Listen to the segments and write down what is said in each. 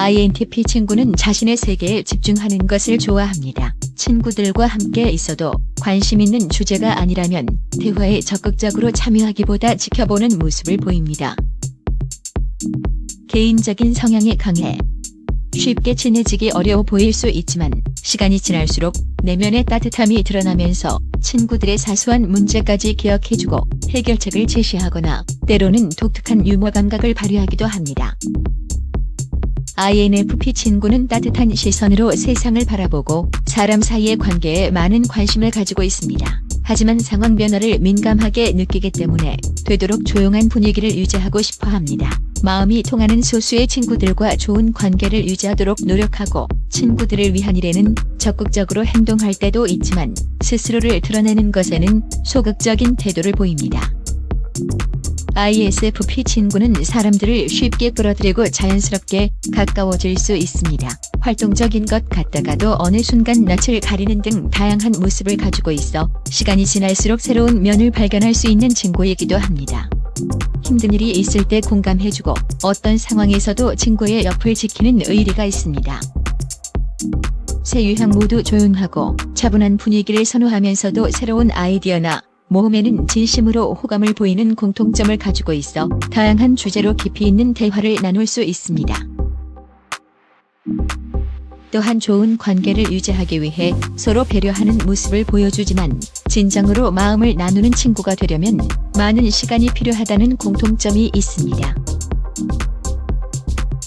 INTP 친구는 자신의 세계에 집중하는 것을 좋아합니다. 친구들과 함께 있어도 관심 있는 주제가 아니라면 대화에 적극적으로 참여하기보다 지켜보는 모습을 보입니다. 개인적인 성향이 강해 쉽게 친해지기 어려워 보일 수 있지만 시간이 지날수록 내면의 따뜻함이 드러나면서 친구들의 사소한 문제까지 기억해주고 해결책을 제시하거나 때로는 독특한 유머 감각을 발휘하기도 합니다. INFP 친구는 따뜻한 시선으로 세상을 바라보고 사람 사이의 관계에 많은 관심을 가지고 있습니다. 하지만 상황 변화를 민감하게 느끼기 때문에 되도록 조용한 분위기를 유지하고 싶어 합니다. 마음이 통하는 소수의 친구들과 좋은 관계를 유지하도록 노력하고 친구들을 위한 일에는 적극적으로 행동할 때도 있지만 스스로를 드러내는 것에는 소극적인 태도를 보입니다. ISFP 친구는 사람들을 쉽게 끌어들이고 자연스럽게 가까워질 수 있습니다. 활동적인 것 같다가도 어느 순간 낯을 가리는 등 다양한 모습을 가지고 있어 시간이 지날수록 새로운 면을 발견할 수 있는 친구이기도 합니다. 힘든 일이 있을 때 공감해주고 어떤 상황에서도 친구의 옆을 지키는 의리가 있습니다. 세 유형 모두 조용하고 차분한 분위기를 선호하면서도 새로운 아이디어나 모험에는 진심으로 호감을 보이는 공통점을 가지고 있어 다양한 주제로 깊이 있는 대화를 나눌 수 있습니다. 또한 좋은 관계를 유지하기 위해 서로 배려하는 모습을 보여주지만 진정으로 마음을 나누는 친구가 되려면 많은 시간이 필요하다는 공통점이 있습니다.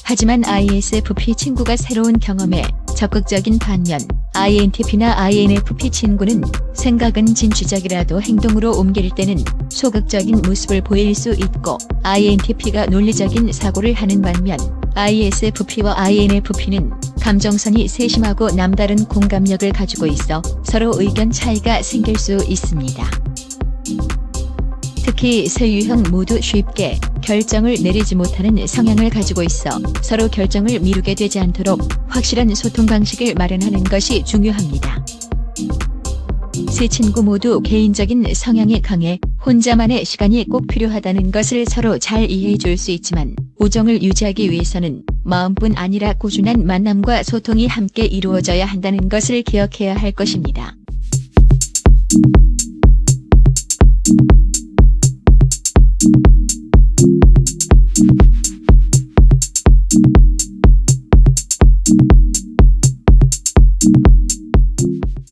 하지만 ISFP 친구가 새로운 경험에 적극적인 반면 INTP나 INFP 친구는 생각은 진취적이라도 행동으로 옮길 때는 소극적인 모습을 보일 수 있고 INTP가 논리적인 사고를 하는 반면 ISFP와 INFP는 감정선이 세심하고 남다른 공감력을 가지고 있어 서로 의견 차이가 생길 수 있습니다. 특히 세 유형 모두 쉽게 결정을 내리지 못하는 성향을 가지고 있어 서로 결정을 미루게 되지 않도록 확실한 소통 방식을 마련하는 것이 중요합니다. 세 친구 모두 개인적인 성향이 강해 혼자만의 시간이 꼭 필요하다는 것을 서로 잘 이해해 줄 수 있지만 우정을 유지하기 위해서는 마음뿐 아니라 꾸준한 만남과 소통이 함께 이루어져야 한다는 것을 기억해야 할 것입니다.